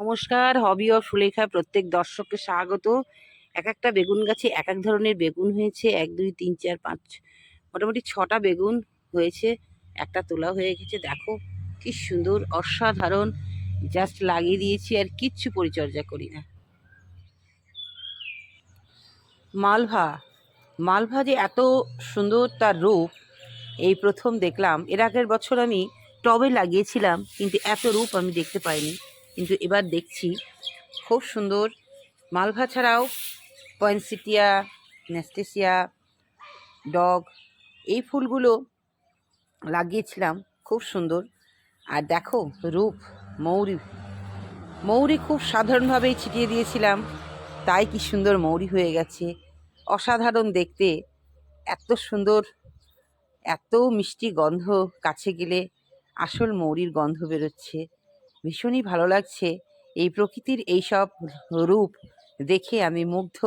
নমস্কার hobby of Sulekha, প্রত্যেক দর্শককে স্বাগত। এক একটা বেগুন গাছে এক এক ধরনের বেগুন হয়েছে। এক, দুই, তিন, চার, পাঁচ, মোটামুটি ছটা বেগুন হয়েছে। একটা তোলা হয়ে গেছে। দেখো, কি সুন্দর, অসাধারণ। জাস্ট লাগিয়ে দিয়েছি আর কিচ্ছু পরিচর্যা করি না। মালভা মালভা যে এত সুন্দর তার রূপ, এই প্রথম দেখলাম। এর আগের বছর আমি টবে লাগিয়েছিলাম, কিন্তু এত রূপ আমি দেখতে পাইনি। কিন্তু এবার দেখছি খুব সুন্দর মালভা ছাড়াও পয়েন্সিটিয়া নেস্টেসিয়া, ডগ, এই ফুলগুলো লাগিয়েছিলাম, খুব সুন্দর। আর দেখো, রূপ, মৌরি। মৌরি খুব সাধারণভাবেই ছিটিয়ে দিয়েছিলাম, তাই কি সুন্দর মৌরি হয়ে গেছে। অসাধারণ দেখতে, এত সুন্দর, এত মিষ্টি গন্ধ কাছে গেলে আসল মৌরির গন্ধ বেরোচ্ছে। ভীষণই ভালো লাগছে। এই প্রকৃতির এই সব রূপ দেখে আমি মুগ্ধ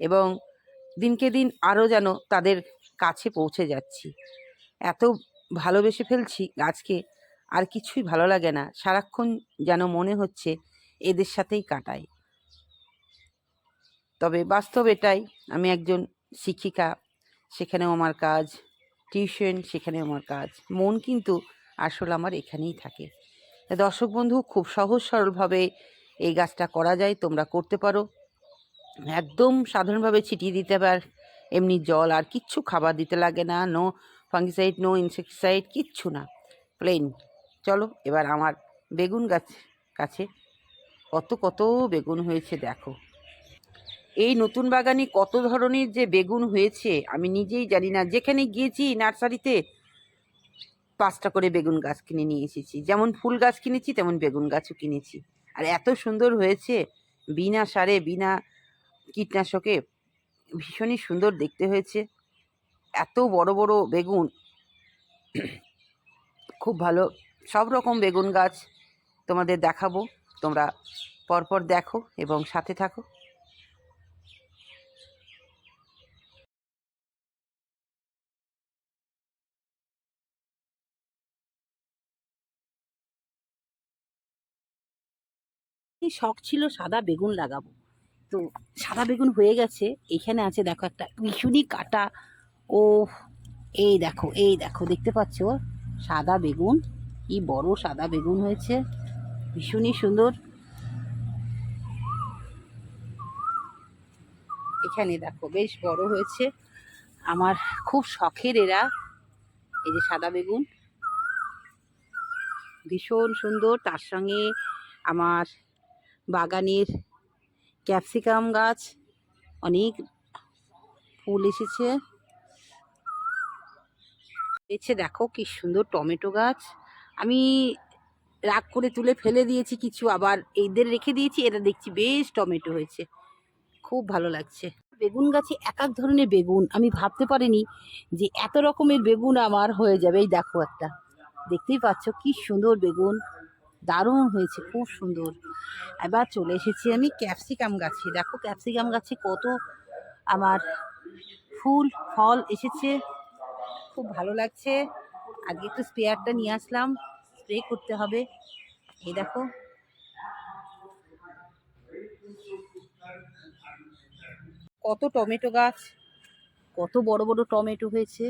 এবং দিনকে দিন আরও যেন তাদের কাছে পৌঁছে যাচ্ছি। এত ভালোবেসে ফেলছি গাছকে আর কিছুই ভালো লাগে না। সারাক্ষণ যেন মনে হচ্ছে এদের সাথেই কাটাই। তবে বাস্তব এটাই, আমি একজন শিক্ষিকা, সেখানেও আমার কাজ। টিউশন, সেখানেও আমার কাজ। মন কিন্তু আসলে আমার এখানেই থাকে। দর্শক বন্ধু, খুব সহজ সরলভাবে এই গাছটা করা যায়, তোমরা করতে পারো। একদম সাধারণভাবে ছিটিয়ে দিতে পার এমনি জল আর কিচ্ছু খাবার দিতে লাগে না। নো ফাঙ্গিসাইড নো ইনসেকটিসাইড কিচ্ছু না। প্লেন চলো, এবার আমার বেগুন গাছ কাছে। কত কত বেগুন হয়েছে দেখো। এই নতুন বাগানে কত ধরনের যে বেগুন হয়েছে, আমি নিজেই জানি না। যেখানে গিয়েছি নার্সারিতে পাঁচটা করে বেগুন গাছ কিনে নিয়ে এসেছি। যেমন ফুল গাছ কিনেছি, তেমন বেগুন গাছও কিনেছি। আর এত সুন্দর হয়েছে, বিনা সারে, বিনা কীটনাশকে ভীষণই সুন্দর দেখতে হয়েছে। এত বড় বড় বেগুন, খুব ভালো। সব রকম বেগুন গাছ তোমাদের দেখাবো, তোমরা পরপর দেখো এবং সাথে থাকো। শখ ছিল সাদা বেগুন লাগাবো। তো সাদা বেগুন হয়ে গেছে, এখানে আছে দেখো একটা ভীষণই কাটা। ও এই দেখো এই দেখো, দেখতে পাচ্ছ? সাদা বেগুন, কি বড় সাদা বেগুন হয়েছে। ভীষণই সুন্দর। এখানে দেখো বেশ বড় হয়েছে। আমার খুব শখের এরা, এই যে সাদা বেগুন। ভীষণ সুন্দর, তার সঙ্গে আমার বাগানের ক্যাপসিকাম গাছ, অনেক ফুল এসেছে। এসে দেখো কি সুন্দর টমেটো গাছ। আমি রাগ করে তুলে ফেলে দিয়েছি কিছু, আবার এদের রেখে দিয়েছি এটা দেখছি বেশ টমেটো হয়েছে। খুব ভালো লাগছে। বেগুন গাছে এক এক ধরনের বেগুন, আমি ভাবতে পারিনি যে এত রকমের বেগুন আমার হয়ে যাবে। এই দেখো একটা, দেখতেই পাচ্ছ কি সুন্দর বেগুন। দারুণ হয়েছে, খুব সুন্দর। এবার চলে এসেছি আমি ক্যাপসিকাম গাছে। দেখো ক্যাপসিকাম গাছে কত আমার ফুল, ফল এসেছে। খুব ভালো লাগছে। আজকে একটু স্প্রেয়ারটা নিয়ে আসলাম, স্প্রে করতে হবে। এই দেখো। কত টমেটো গাছ, কত বড় বড় টমেটো হয়েছে।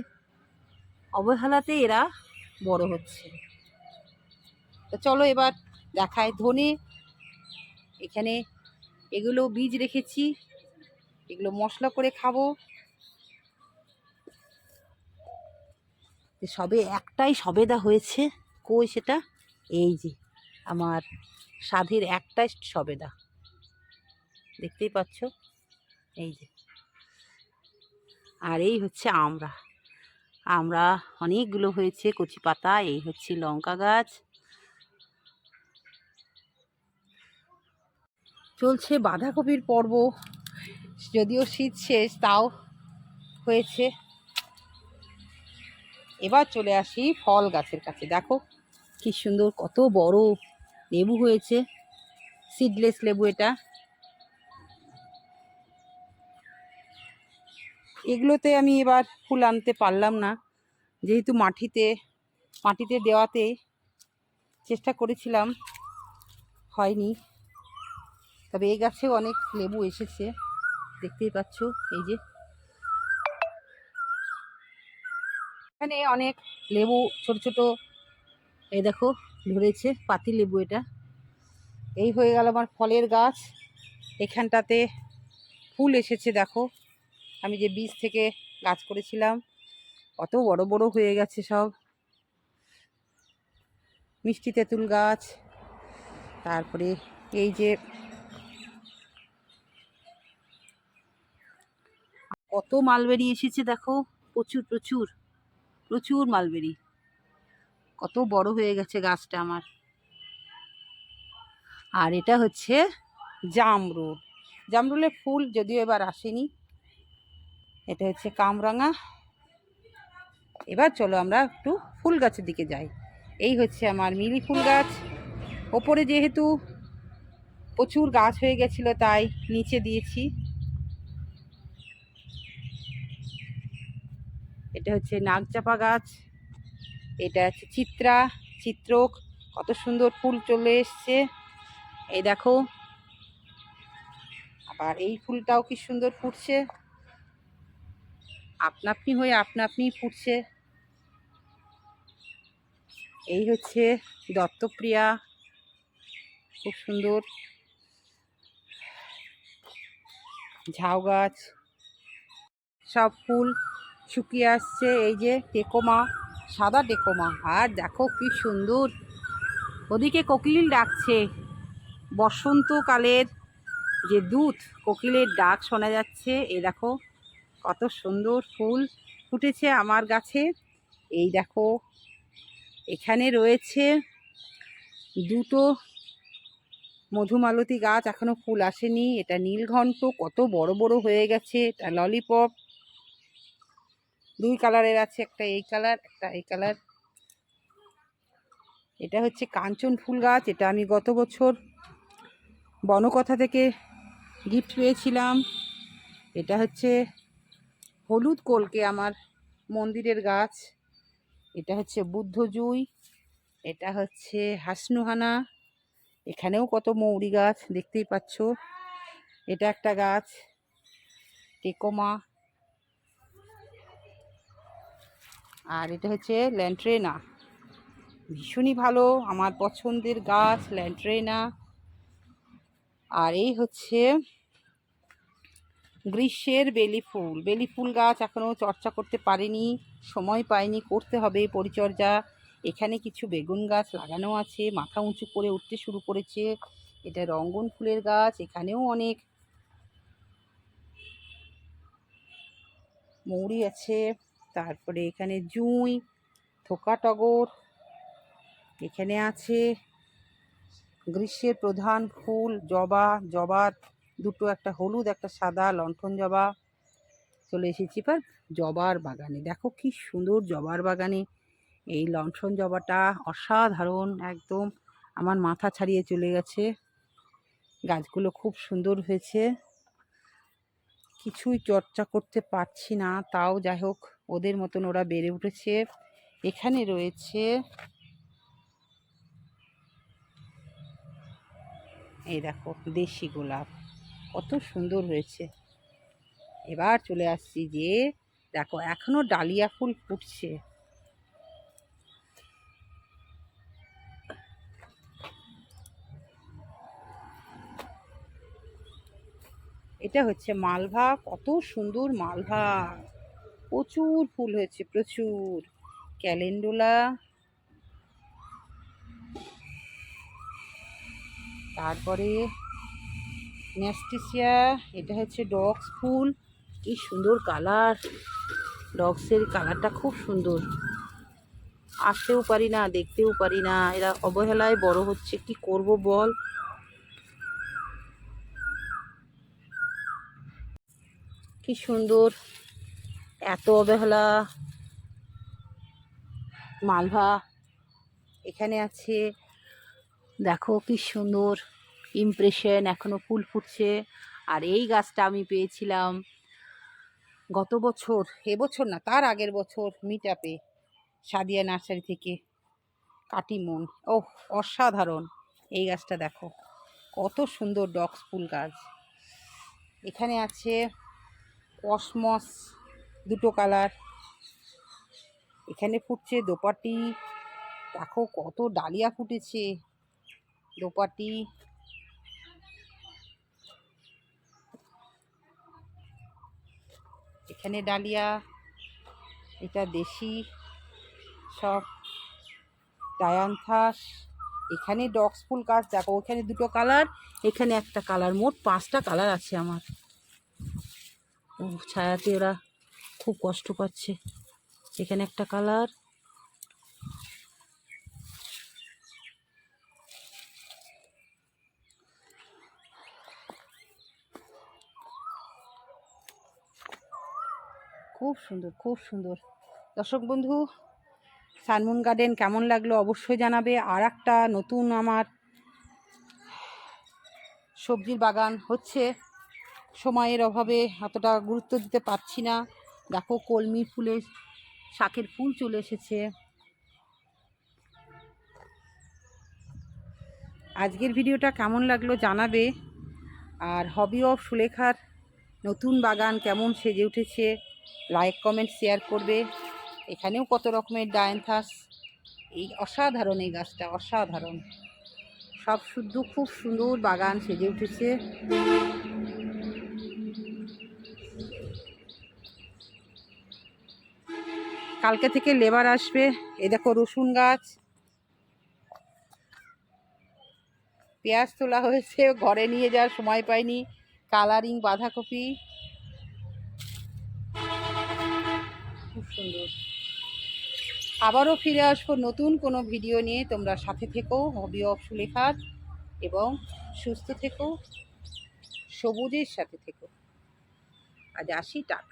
অবহেলাতে এরা বড় হচ্ছে। তো চলো এবার দেখায় ধনে। এখানে এগুলো বীজ রেখেছি। এগুলো মশলা করে খাব। সবে একটাই সবেদা হয়েছে। কই সেটা? এই যে, আমার সাধের একটাই সবেদা। দেখতেই পাচ্ছ? এই যে। আর এই হচ্ছে আমরা। আমরা অনেকগুলো হয়েছে কচি পাতা এই হচ্ছে লঙ্কা গাছ। চলছে বাঁধাকপির পর্ব। যদিও শীত শেষ, তাও হয়েছে। এবার চলে আসি ফল গাছের কাছে। দেখো কি সুন্দর, কত বড় লেবু হয়েছে। সিডলেস লেবু এটা। এগুলোতে আমি এবার ফুল আনতে পারলাম না। যেহেতু মাটিতে মাটিতে দেওয়াতে চেষ্টা করেছিলাম, হয়নি। তবে এই গাছেও অনেক লেবু এসেছে, দেখতেই পাচ্ছ, এই যে। এখানে অনেক লেবু, ছোট ছোট, এই দেখো, ধরেছে, পাতি লেবু এটা। এই হয়ে গেল আমার ফলের গাছ। এখানটাতে ফুল এসেছে, দেখো। আমি যে বীজ থেকে গাছ করেছিলাম, কত বড় বড় হয়ে গেছে সব। মিষ্টি তেঁতুল গাছ, তারপরে এই যে কত মালবেরি এসেছে দেখো। প্রচুর প্রচুর প্রচুর মালবেরি। কত বড় হয়ে গেছে গাছটা আমার। আর এটা হচ্ছে জামরুল। জামরুলের ফুল যদিও এবার আসেনি। এটা হচ্ছে কামরাঙা। এবার চলো আমরা একটু ফুল গাছের দিকে যাই। এই হচ্ছে আমার মিলি ফুল গাছ। ওপরে যেহেতু প্রচুর গাছ হয়ে গেছিল, তাই নিচে দিয়েছি। এটা হচ্ছে নাগচাপা গাছ, এটা হচ্ছে চিত্রা, চিত্রক, কত সুন্দর ফুল চলে এসছে। এই দেখো, আবার এই ফুলটাও কি সুন্দর ফুটছে। আপনা আপনি হয়ে আপনা আপনি ফুটছে। এই হচ্ছে দত্তপ্রিয়া, খুব সুন্দর। ঝাউ গাছ, সব ফুল শুকিয়ে আসছে, এই যে টেকোমা সাদা টেকোমা আর দেখো কি সুন্দর। ওদিকে কোকিল ডাকছে, বসন্তকালের যে দুধ কোকিলের ডাক শোনা যাচ্ছে। এই দেখো কত সুন্দর ফুল ফুটেছে আমার গাছে। এই দেখো এখানে রয়েছে দুটো মধুমালতী গাছ এখনও ফুল আসেনি। এটা নীলঘণ্ট কত বড় বড় হয়ে গেছে, এটা ললিপপ। দুই কালারের আছে, একটা এই কালার, একটা এই কালার। এটা হচ্ছে কাঞ্চন ফুল গাছ, এটা আমি গত বছর বনকথা থেকে গিফট পেয়েছিলাম। এটা হচ্ছে হলুদ কলকে আমার মন্দিরের গাছ। এটা হচ্ছে বুদ্ধজুই এটা হচ্ছে হাসনুহানা। এখানেও কত মৌরি গাছ, দেখতেই পাচ্ছ। এটা একটা গাছ টেকোমা আর এটা হচ্ছে ল্যান্ট্রেনা ভীষণই ভালো, আমার পছন্দের গাছ ল্যান্ট্রেনা আর এই হচ্ছে গ্রীষ্মের বেলি ফুল। বেলি ফুল গাছ এখনও চর্চা করতে পারিনি, সময় পাইনি, করতে হবে পরিচর্যা। এখানে কিছু বেগুন গাছ লাগানো আছে, মাথা উঁচু করে উঠতে শুরু করেছে। এটা রঙ্গন ফুলের গাছ, এখানেও অনেক মৌরি আছে। তারপরে এখানে জুঁই, থোকা টগর, এখানে আছে গ্রীষ্মের প্রধান ফুল, জবা, জবার, দুটো একটা হলুদ, একটা সাদা, লণ্ঠন জবা। চলে এসেছি এবার জবার বাগানে। দেখো কি সুন্দর জবার বাগানে। এই লণ্ঠন জবাটা অসাধারণ, একদম আমার মাথা ছাড়িয়ে চলে গেছে। গাছগুলো খুব সুন্দর হয়েছে। কিছুই চর্চা করতে পারছি না, তাও যাই হোক। ওদের মতন ওরা বেড়ে উঠেছে। এখানে রয়েছে এই দেখো, দেশি গোলাপ। কত সুন্দর হয়েছে। এবার চলে আসছি যে, দেখো, এখনও ডালিয়া ফুল ফুটছে। এটা হচ্ছে মালভা। কত সুন্দর মালভা। প্রচুর ফুল হয়েছে, প্রচুর। ক্যালেন্ডুলা। তারপরে ন্যাস্টিসিয়া, এটা হচ্ছে ডগস ফুল। কি সুন্দর কালার। ডগসের কালারটা খুব সুন্দর। আসতেও পারি না, দেখতেও পারি না। এরা অবহেলায় বড় হচ্ছে, কি করব বল? কি সুন্দর। এত অবহেলা মালভা এখানে আছে। দেখো কি সুন্দর ইমপ্রেশন এখনও ফুল ফুটছে। আর এই গাছটা আমি পেয়েছিলাম গত বছর এবছর না, তার আগের বছর মিট আপে সাদিয়া নার্সারি থেকে, কাটিমন। ও অসাধারণ। এই গাছটা দেখো, কত সুন্দর ডক্স ফুল গাছ। এখানে আছে কসমস দুটো কালার। এখানে ফুটছে দোপাটি দেখো কত ডালিয়া ফুটেছে দোপাটি এখানে ডালিয়া, এটা দেশি, সব ডায়ান্থাস। এখানে ডক্স ফুল গাছ, দেখো ওখানে দুটো কালার, এখানে একটা কালার। মোট পাঁচটা কালার আছে আমার। ছায়াতে ওরা খুব কষ্ট পাচ্ছে। এখানে একটা কালার। খুব সুন্দর খুব সুন্দর। দর্শক বন্ধু, সানমুন গার্ডেন কেমন লাগল অবশ্যই জানাবে। আর একটা নতুন আমার সবজির বাগান হচ্ছে। সময়ের অভাবে অতটা গুরুত্ব দিতে পারছি না। দেখো কলমি ফুলের শাকের ফুল চলে এসেছে। আজকের ভিডিওটা কেমন লাগল জানাবে। আর হবি অফ সুলেখার নতুন বাগান কেমন সেজে উঠেছে লাইক কমেন্ট শেয়ার করবে। এখানেও কত রকমের ডায়ান্থাস এই অসাধারণ এই গাছটা, অসাধারণ। সব শুদ্ধ, খুব সুন্দর বাগান সেজে উঠেছে। কালকে থেকে লেবার আসবে। এ দেখো রসুন গাছ। পেঁয়াজ তোলা হয়েছে, ঘরে নিয়ে যাওয়ার সময় পাইনি। কালারিং বাঁধাকপি। খুব সুন্দর। আবারও ফিরে আসব নতুন কোনো ভিডিও নিয়ে। তোমরা সাথে থেকো হবি অফ সুলেখার এবং সুস্থ থেকো, সবুজের সাথে থেকো। আজ আসি, টাটা।